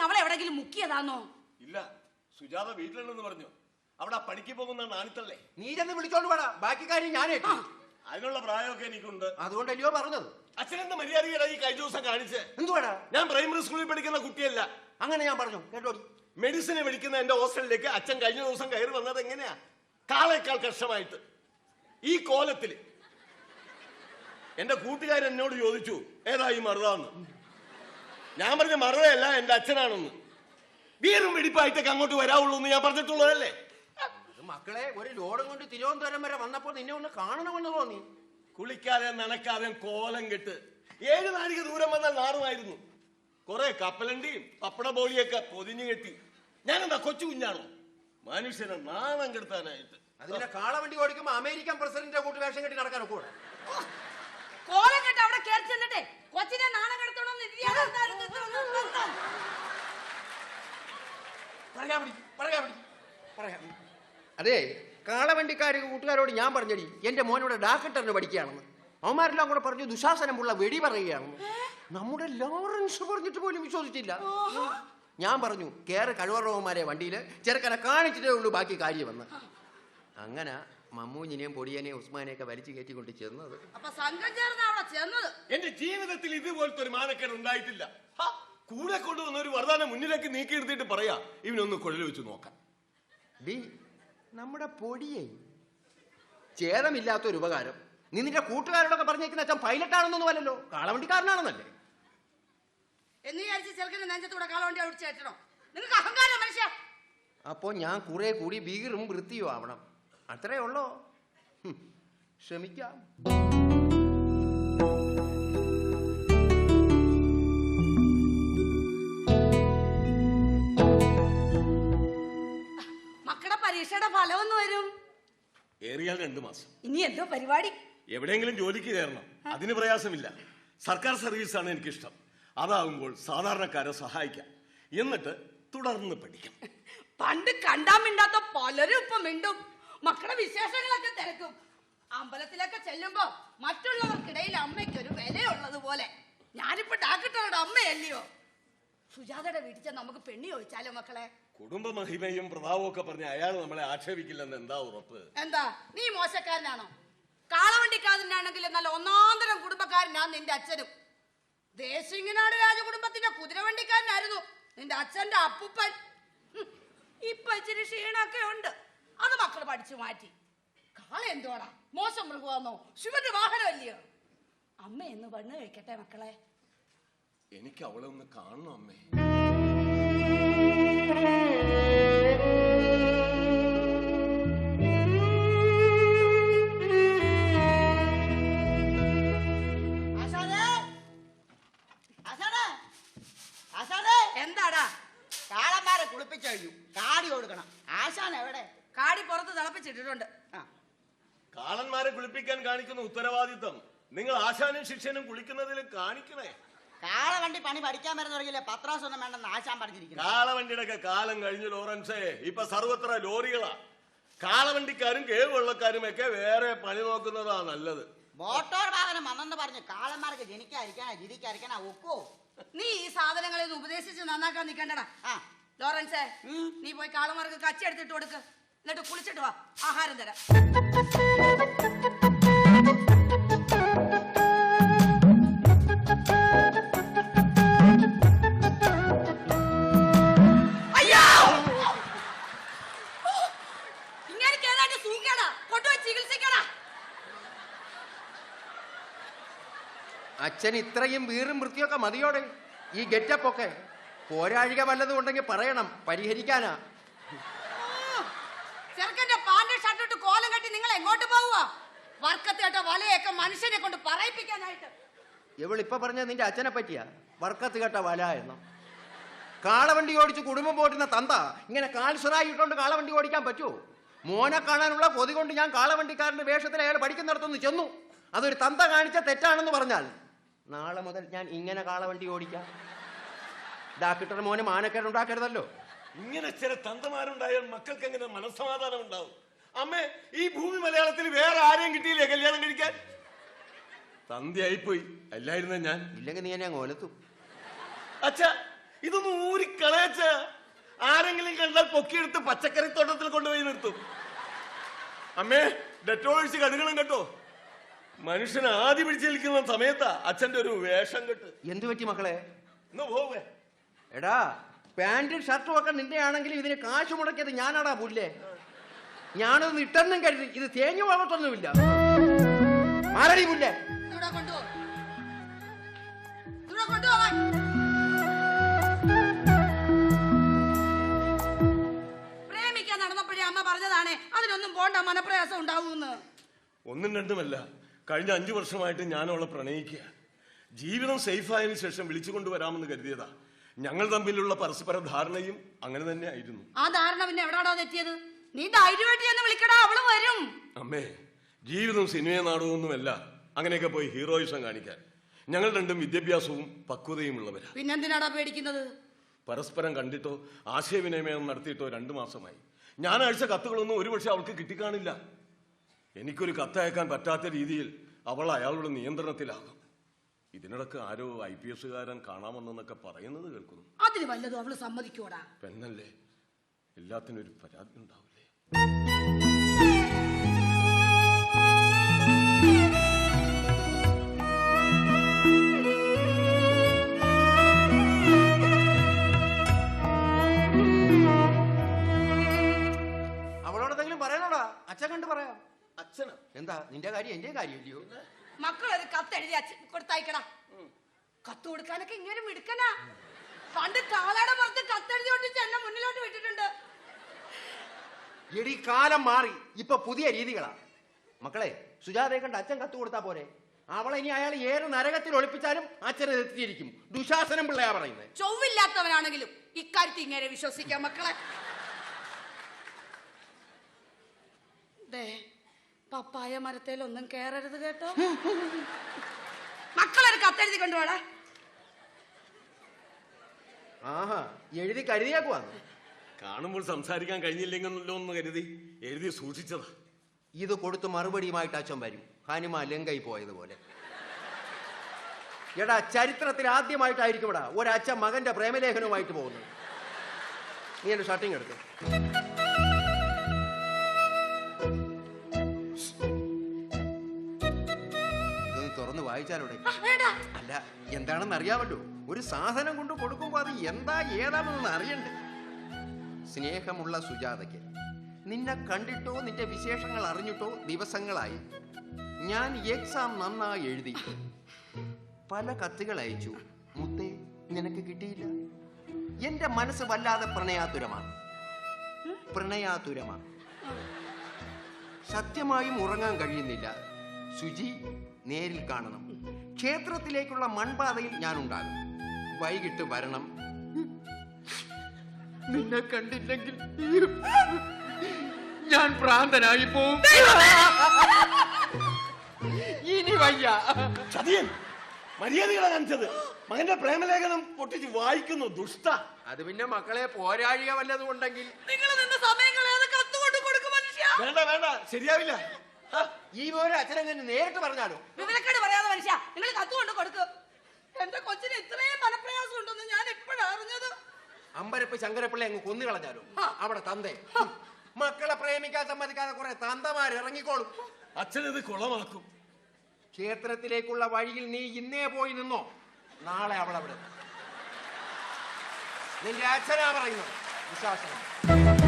എവിടെങ്കിലും മുക്കിയതാന്നോ? ഇല്ല സുജാത വീട്ടിലുണ്ടെന്ന് പറഞ്ഞു. അവിടെ പണിക്ക് പോകുന്ന നാണിത്തല്ലേ നീ ചെന്ന് വിളിച്ചോണ്ട് വേടാ. ബാക്കി കാര്യം ഞാൻ ഏറ്റു അതിനുള്ള പ്രായമൊക്കെ എനിക്കുണ്ട്. അതുകൊണ്ടല്ലയോ പറഞ്ഞത്? അച്ഛനെന്ത് മര്യാദയുടെ ഈ കഴിഞ്ഞ ദിവസം കാണിച്ച്? എന്തുവാടാ? ഞാൻ പ്രൈമറി സ്കൂളിൽ പഠിക്കുന്ന കുട്ടിയല്ല. അങ്ങനെ ഞാൻ പറഞ്ഞു. കേട്ടോ മെഡിസിന് പഠിക്കുന്ന എന്റെ ഹോസ്റ്റലിലേക്ക് അച്ഛൻ കഴിഞ്ഞ ദിവസം കയറി വന്നത് എങ്ങനെയാ? കാളേക്കാൾ കഷ്ടമായിട്ട്. ഈ കോലത്തിൽ എന്റെ കൂട്ടുകാരൻ എന്നോട് ചോദിച്ചു ഏതായി മറുതാന്ന്? ഞാൻ പറഞ്ഞ മറുപടിയല്ല എന്റെ അച്ഛനാണെന്ന്. വീറും വെടിപ്പായിട്ടൊക്കെ അങ്ങോട്ട് വരാവുള്ളൂ എന്ന് ഞാൻ പറഞ്ഞിട്ടുള്ളതല്ലേ? അത് മക്കളെ ഒരു ലോഡും കൊണ്ട് തിരുവനന്തപുരം വരെ വന്നപ്പോൾ നിന്നെ ഒന്ന് കാണണമെന്ന് തോന്നി. കുളിക്കാതെ നനക്കാതെ കോലം കെട്ട്. ഏഴ് നാഴിക ദൂരം വന്നാൽ നാറുമായിരുന്നു. കുറെ കപ്പലണ്ടിയും പപ്പട ബോളിയൊക്കെ പൊതിഞ്ഞു കെട്ടി. ഞാനെന്താ കൊച്ചു കുഞ്ഞാണോ? മനുഷ്യനെ നാണം കെടുത്താനായിട്ട്. അതിനെ കാളവണ്ടി ഓടിക്കുമ്പോ അമേരിക്കൻ പ്രസിഡന്റിന്റെ കൂട്ട് വേഷം കെട്ടി നടക്കാനൊക്കെ കോലം കെട്ട് അവിടെ കയറി ചെന്നിട്ടെ. കൊച്ചിനെ നാണം കെടുത്തണമെന്ന്. അതെ കാളവണ്ടിക്കാര് കൂട്ടുകാരോട് ഞാൻ പറഞ്ഞടി എന്റെ മോനോട് ഡാക്ടറിന് പഠിക്കുകയാണെന്ന്. അവന്മാരെല്ലാം കൂടെ പറഞ്ഞു ദുശാസനമുള്ള വെടി പറയുകയാണെന്ന് നമ്മുടെ ലോറൻസ് പറഞ്ഞിട്ട് പോലും വിശ്വസിച്ചില്ല. ഞാൻ പറഞ്ഞു കേറ് കഴിവറവന്മാരെ വണ്ടിയിൽ ചെറുക്കനെ കാണിച്ചിട്ടേ ഉള്ളൂ ബാക്കി കാര്യമെന്ന്. അങ്ങനെ മമ്മൂഞ്ഞിനെയും പൊടിയനെയും ഉസ്മാനെയൊക്കെ വലിച്ചു കയറ്റിക്കൊണ്ട് ചെന്നത്. അപ്പൊ സംഘം ചേർന്ന് അവിടെ ചെന്നത്? എന്റെ ജീവിതത്തിൽ ഇതുപോലത്തെ ഒരു മാനക്കേട് ഉണ്ടായിട്ടില്ല. ഹ, കൂടെ കൊണ്ടുവന്ന ഒരു വരദാനം മുന്നിലേക്ക് നീക്കി എടുത്തിട്ട് പറയാ ഇവനൊന്ന് കുഴൽ വെച്ച് നോക്കാം ഡി നമ്മുടെ പൊടിയെ ചേതമില്ലാത്തൊരു ഉപകാരം. നീ നിന്റെ കൂട്ടുകാരോടൊക്കെ പറഞ്ഞേക്കുന്ന അച്ഛൻ പൈലറ്റ് ആണെന്നൊന്നും അല്ലല്ലോ. കാളവണ്ടിക്കാരനാണെന്നല്ലേ? എന്ന് വിചാരിച്ച് ചെറുക്കന്റെ നെഞ്ചത്തൂടെ കാളവണ്ടി അടിച്ചു കയറ്റണം നിങ്ങൾക്ക് അഹങ്കാരം മനുഷ്യ. അപ്പോ ഞാൻ കുറെ കൂടി വീറും വൃത്തിയും ആവണം. അത്രേ ഉള്ളോ? ശ്രമിക്കാം. മക്കളുടെ പരീക്ഷയുടെ ഫലം ഒന്ന് വരും. ഏറിയാൽ രണ്ടു മാസം. ഇനി എന്തോ പരിപാടി? എവിടെയെങ്കിലും ജോലിക്ക് കയറണം. അതിന് പ്രയാസമില്ല. സർക്കാർ സർവീസ് സർവീസാണ് എനിക്കിഷ്ടം. അതാകുമ്പോൾ സാധാരണക്കാരെ സഹായിക്കാം. എന്നിട്ട് തുടർന്ന് പഠിക്കാം. പണ്ട് കണ്ടാൻ മിണ്ടാത്ത പലരും ഇപ്പൊ മിണ്ടും. മക്കളുടെ വിശേഷങ്ങളൊക്കെ തിരക്കും. അമ്പലത്തിലൊക്കെ ചെല്ലുമ്പോ മറ്റുള്ളവർക്കിടയിൽ അമ്മയ്ക്ക് ഒരു വിലയുള്ളത് പോലെ ഞാനിപ്പോ ഡാക്ടറുടെ അമ്മയല്ലയോ? സുജാതയുടെ വീട്ടിൽ ചെന്ന് നമുക്ക് പെണ്ണി ചോദിച്ചാലോ മക്കളെ? കുടുംബ മഹിമയും പ്രതാപവും ഒക്കെ പറഞ്ഞ അയാൾ നമ്മളെ ആക്ഷേപിക്കില്ലെന്ന് എന്താ ഉറപ്പ്? എന്താ? നീ മോശക്കാരനാണോ? കാളവണ്ടിക്കാരനാണെങ്കിൽ നല്ല ഒന്നാന്തരം കുടുംബക്കാരനാ നിന്റെ അച്ഛനും. ദേശിങ്ങനാട് രാജകുടുംബത്തിന്റെ കുതിരവണ്ടിക്കാരനായിരുന്നു നിന്റെ അച്ഛന്റെ അപ്പുപ്പൻ. ഇപ്പൊ ഇച്ചിരി ക്ഷീണൊക്കെ ഉണ്ട്. അത് മക്കൾ പഠിച്ചു മാറ്റി. കാള എന്തോടാ മോശം മൃഗമാണോ ശിവന്റെ വാഹനമല്ലയോ? അമ്മ എന്ന് പെണ്ണ് കഴിക്കട്ടെ മക്കളെ. എനിക്ക് അവളെ ഒന്ന് കാണണം അമ്മേ. എന്താടാ? കാളന്മാരെ കുളിപ്പിച്ചു കഴിഞ്ഞു. കാടി കൊടുക്കണം ആശാൻ എവിടെ? കാടി പുറത്ത് തിളപ്പിച്ചിട്ടിട്ടുണ്ട്. ആ. കാളന്മാരെ കുളിപ്പിക്കാൻ കാണിക്കുന്ന ഉത്തരവാദിത്തം നിങ്ങൾ ആശാനും ശിക്ഷനും കുളിക്കുന്നതിൽ കാണിക്കണേ. കാളവണ്ടി പണി പഠിക്കാൻ വരുന്ന തുടങ്ങിയില്ലേ പത്രാസ് ഒന്നും വേണ്ടെന്ന് ആശാൻ പറഞ്ഞിരിക്കുന്നു. കാളവണ്ടിയുടെ ഒക്കെ കാലം കഴിഞ്ഞു ലോറൻസേ. ഇപ്പൊ സർവത്ര ലോറികളാ. കാളവണ്ടിക്കാരും കേൾവെള്ളക്കാരും ഒക്കെ വേറെ പണി നോക്കുന്നതാ നല്ലത്. മോട്ടോർ വാഹനം വന്നെന്ന് പറഞ്ഞ് കാളന്മാർക്ക് ജനിക്കാതിരിക്കാനാ ജീവിക്കാതിരിക്കാനാ ഒക്കോ? നീ ഈ സാധനങ്ങളെ ഒന്ന് ഉപദേശിച്ച് നന്നാക്കാൻ നിൽക്കണ്ടടാ ആ. ലോറൻസേ നീ പോയി കാളന്മാർക്ക് കച്ചി എടുത്തിട്ട് കൊടുക്ക്. എന്നിട്ട് കുളിച്ചിട്ട് വാ. ആഹാരം തരാം. അച്ഛൻ ഇത്രയും വീറും വൃത്തിയൊക്കെ മതിയോടെ? ഈ ഗെറ്റപ്പൊക്കെ പോരാഴിക വല്ലതും ഉണ്ടെങ്കിൽ പറയണം പരിഹരിക്കാനാ ആ! ചെറുക്കന്റെ പാന്റ് ഷർട്ട് ഇട്ട് കോലം കെട്ടി നിങ്ങൾ എങ്ങോട്ട് പോവുക വർക്കത്തേട്ട വലയൊക്കെ മനുഷ്യനെ കൊണ്ട് പറയിപ്പിക്കാനായിട്ട്. ഇവളിപ്പൊ പറഞ്ഞ നിന്റെ അച്ഛനെ പറ്റിയാ? വർക്കത്ത് കേട്ട വല എന്നോ. കാളവണ്ടി ഓടിച്ച് കുടുംബം പോട്ടുന്ന തന്ത ഇങ്ങനെ കാൽസുറായി ഇട്ടുകൊണ്ട് കാളവണ്ടി ഓടിക്കാൻ പറ്റുമോ മോനെ കാണാനുള്ള കൊതി കൊണ്ട് ഞാൻ കാളവണ്ടിക്കാരന്റെ വേഷത്തിൽ അയാൾ പഠിക്കുന്നിടത്തുനിന്ന് ചെന്നു. അതൊരു തന്ത കാണിച്ച തെറ്റാണെന്ന് പറഞ്ഞാൽ നാളെ മുതൽ ഞാൻ ഇങ്ങനെ കാളവണ്ടി ഓടിക്കാം. ഡാക്ടർ മോനെ മാനക്കേട് ഉണ്ടാക്കരുതല്ലോ ഇങ്ങനെ ചില തന്തമാരുണ്ടായാൽ മക്കൾക്ക് എങ്ങനെ മനസ്സമാധാനം ഉണ്ടാവും അമ്മേ ഈ ഭൂമി മലയാളത്തിൽ വേറെ ആരെയും കിട്ടിയില്ലേ കല്യാണം കഴിക്കാൻ? തന്തിയായിപ്പോയി. അല്ലായിരുന്ന ഞാൻ? ഇല്ലെങ്കിൽ നീ എന്നെ അങ്ങ് അച്ഛ ഇതൊന്ന് ഊരിക്കളയച്ച ആരെങ്കിലും കണ്ടാൽ പൊക്കിയെടുത്ത് പച്ചക്കറി തോട്ടത്തിൽ കൊണ്ടുപോയി നിർത്തും. അമ്മേ ഡെറ്റോഴ്സ് കടുകളും കേട്ടോ. മനുഷ്യൻ ആദ്യം പിടിച്ചേൽക്കുന്ന സമയത്താ അച്ഛന്റെ ഒരു വേഷം കെട്ട്. എന്തു പറ്റി മക്കളെ? ഒന്ന് പോവേ. എടാ പാന്റും ഷർട്ടും ഒക്കെ നിന്റെ ആണെങ്കിലും ഇതിന് കാശ് മുടക്കിയത് ഞാനാടാ പുല്ലേ? ഞാനൊന്ന് ഇട്ടെന്നും കരുതി. ഇത് തേഞ്ഞു വളർത്തൊന്നുമില്ല മാറടി പുല്ലേ പ്രേമിക്കാൻ നടന്നപ്പോഴേ അമ്മ പറഞ്ഞതാണ് അതിനൊന്നും പോണ്ട മനപ്രയാസം ഉണ്ടാവൂന്ന്. ഒന്നും രണ്ടുമല്ല. കഴിഞ്ഞ അഞ്ചു വർഷമായിട്ട് ഞാൻ അവളെ പ്രണയിക്കുക. ജീവിതം സേഫായതിനു ശേഷം വിളിച്ചു കൊണ്ടുവരാമെന്ന് കരുതിയതാ. ഞങ്ങൾ തമ്മിലുള്ള പരസ്പര ധാരണയും അങ്ങനെ തന്നെ ആയിരുന്നു. ആ ധാരണ പിന്നെ എവിടെ തെറ്റിയത്? നീ ധൈര്യമായിട്ട് ഞാൻ വിളിക്കടാ അവൾ വരും. അമ്മേ ജീവിതം സിനിമ നാടകമൊന്നുമല്ല അങ്ങനെയൊക്കെ പോയി ഹീറോയിസം കാണിക്കാൻ. ഞങ്ങൾ രണ്ടും വിദ്യാഭ്യാസവും പക്വതയും ഉള്ളവരാ പിന്നെന്തിനാടാ പേടിക്കുന്നത്? പരസ്പരം കണ്ടിട്ടോ ആശയവിനിമയം നടത്തിയിട്ടോ രണ്ടു മാസമായി. ഞാൻ അയച്ച കത്തുകളൊന്നും ഒരുപക്ഷെ അവൾക്ക് കിട്ടിക്കാണില്ല. എനിക്കൊരു കത്തയക്കാൻ പറ്റാത്ത രീതിയിൽ അവൾ അയാളുടെ നിയന്ത്രണത്തിലാകും. ഇതിനിടക്ക് ആരോ ഐ പി എസുകാരൻ കാണാമെന്നൊക്കെ പറയുന്നത് കേൾക്കുന്നു. അതിന് വല്ലതും അവൾ സമ്മതിക്കൂടാ പെണ്ണല്ലേ? എല്ലാത്തിനും ഒരു പരാതി ഉണ്ടാവില്ലേ. പറയണോടാ അച്ഛൻ കണ്ട് പറയാം. അച്ഛനാ എന്താ? നിന്റെ കാര്യം എന്റെ കാര്യമില്ലയോ? മക്കളൊരു കത്ത് എഴുതി അച്ഛൻ കൊടുത്തയക്കടാ കത്ത് കൊടുക്കാനൊക്കെ ഇങ്ങനെ മിടുക്കനാ. പണ്ട് കാളയുടെ പുറത്ത് കത്തെഴുതി ഒട്ടിച്ച് എന്നെ മുന്നിലോട്ട് വിട്ടിട്ടുണ്ട്. എടി കാലം മാറി. ഇപ്പൊ പുതിയ രീതികളാ. മക്കളെ സുജാതയെ കണ്ട് അച്ഛൻ കത്ത് കൊടുത്താ പോരെ? അവളെ ഇനി അയാൾ ഏത് നരകത്തിൽ ഒളിപ്പിച്ചാലും അച്ഛനെ എത്തിയിരിക്കും ദുശാസനം പിള്ളയാ പറയുന്നത് ചൊവ്വില്ലാത്തവനാണെങ്കിലും ഇക്കാര്യത്തിൽ ഇങ്ങനെ വിശ്വസിക്കാം മക്കളെ. പപ്പായ പപ്പായ മരത്തേലൊന്നും കേറരുത് കേട്ടോ. മക്കളൊരു കത്തെഴുതി കൊണ്ടുപോടാ. ആഹാ എഴുതി കരുതിയാക്കുവാന്ന്. കാണുമ്പോൾ സംസാരിക്കാൻ കഴിഞ്ഞില്ലെങ്കിലോ എന്ന് കരുതി എഴുതി സൂക്ഷിച്ചതാ. ഇത് കൊടുത്ത് മറുപടിയുമായിട്ട് അച്ഛൻ വരും. ഹനുമാൻ ലങ്കയിൽ പോയതുപോലെ. എടാ ചരിത്രത്തിൽ ആദ്യമായിട്ടായിരിക്കും ഇവിടെ ഒരച്ഛൻ മകന്റെ പ്രേമലേഖനവുമായിട്ട് പോകുന്നത്. നീ എന്റെ ഷർട്ടിങ് എടുത്തു. തുറന്ന് വായിച്ചാലൂടെ അല്ല എന്താണെന്ന് അറിയാമല്ലോ. ഒരു സാധനം കൊണ്ട് കൊടുക്കുമ്പോൾ അത് എന്താ ഏതാണെന്ന് അറിയണ്ടേ. സ്നേഹമുള്ള സുജാതയ്ക്ക്. നിന്നെ കണ്ടിട്ടോ നിന്റെ വിശേഷങ്ങൾ അറിഞ്ഞിട്ടോ ദിവസങ്ങളായി. ഞാൻ എക്സാം നന്നായി എഴുതി. പല കത്തുകൾ അയച്ചു. മുത്തേ നിനക്ക് കിട്ടിയില്ല? എന്റെ മനസ്സ് വല്ലാതെ പ്രണയാതുരമാണ്. പ്രണയാതുരമാണ്. സത്യമായും ഉറങ്ങാൻ കഴിയുന്നില്ല. സുജി നേരിൽ കാണണം. ക്ഷേത്രത്തിലേക്കുള്ള മൺപാതയിൽ ഞാൻ ഉണ്ടാകും. വൈകിട്ട് വരണം. നിന്നെ കണ്ടില്ലെങ്കിൽ ഞാൻ പ്രാന്തനായി പോവും. ഇനി വയ്യ. ചതിയൻ മര്യാദകളാ കാണിച്ചത് മകന്റെ പ്രേമലേഖനം പൊട്ടിച്ച് വായിക്കുന്നു ദുഷ്ട. അത് പിന്നെ മക്കളെ പോരാഴിക വല്ലതും ഉണ്ടെങ്കിൽ. നിങ്ങൾ നിന്ന് സമയം കളയാതെ കൊടുക്കും മനുഷ്യ. വേണ്ട വേണ്ട ശരിയാവില്ല. ഈ പോലെ അച്ഛനെങ്ങനെ നേരിട്ട് പറഞ്ഞാലോ? വിവരക്കേട് പറയാതെ മനുഷ്യ നിങ്ങൾ കത്തുകൊണ്ട് കൊടുക്കും. എന്റെ കൊച്ചിന് ഇത്രയും മനപ്രയാസം ഉണ്ടെന്ന് ഞാൻ എപ്പോഴാ അറിഞ്ഞത്? അമ്പരപ്പ് ശങ്കരപ്പിള്ളി അങ്ങ് കൊന്നു കളഞ്ഞാലോ? ആ. അവിടെ തന്തേ. മക്കളെ പ്രേമിക്കാൻ സമ്മതിക്കാതെ കുറെ തന്തമാർ ഇറങ്ങിക്കോളും. അച്ഛനത് കുളമാക്കും. ക്ഷേത്രത്തിലേക്കുള്ള വഴിയിൽ നീ ഇന്നേ പോയി നിന്നോ? നാളെ അവളവിടെ. നിന്റെ അച്ഛനാ പറയുന്നു വിശ്വാസം.